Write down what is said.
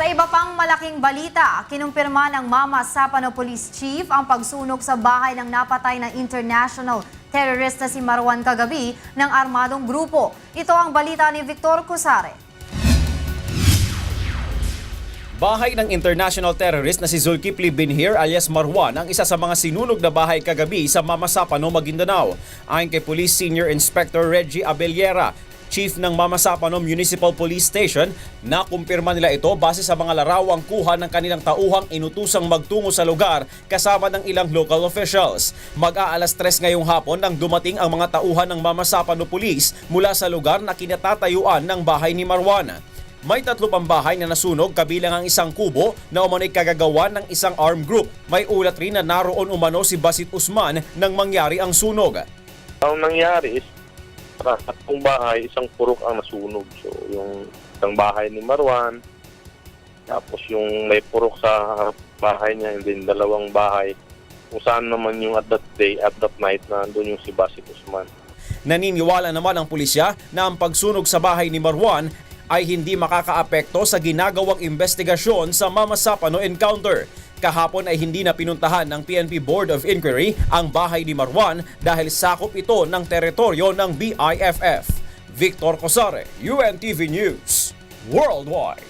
Sa iba pang malaking balita, kinumpirma ng Mama Sapano Police Chief ang pagsunog sa bahay ng napatay na international terrorist na si Marwan kagabi ng armadong grupo. Ito ang balita ni Victor Cusare. Bahay ng international terrorist na si Zulkifli Binhir alias Marwan ang isa sa mga sinunog na bahay kagabi sa Mamasapano, Maguindanao. Ayon kay Police Senior Inspector Reggie Abellera, Chief ng Mamasapano Municipal Police Station, nakumpirma nila ito base sa mga larawang kuha ng kanilang tauhang inutusang magtungo sa lugar kasama ng ilang local officials. Mag-aalas tres ngayong hapon nang dumating ang mga tauhan ng Mamasapano Police mula sa lugar na kinatatayuan ng bahay ni Marwan. May tatlo pang bahay na nasunog kabilang ang isang kubo na umano'y kagagawa ng isang armed group. May ulat rin na naroon umano si Basit Usman nang mangyari ang sunog. Ang nangyari is, sa tatlong bahay, isang purok ang nasunog. So, yung isang bahay ni Marwan, tapos yung may purok sa bahay niya, and then dalawang bahay, kung saan naman yung at that day, at that night, na doon yung si Basit Usman. Naniniwala naman ang pulisya na ang pagsunog sa bahay ni Marwan ay hindi makakaapekto sa ginagawang investigasyon sa Mamasapano encounter. Kahapon ay hindi na pinuntahan ng PNP Board of Inquiry ang bahay ni Marwan dahil sakop ito ng teritoryo ng BIFF. Victor Cosare, UNTV News, Worldwide.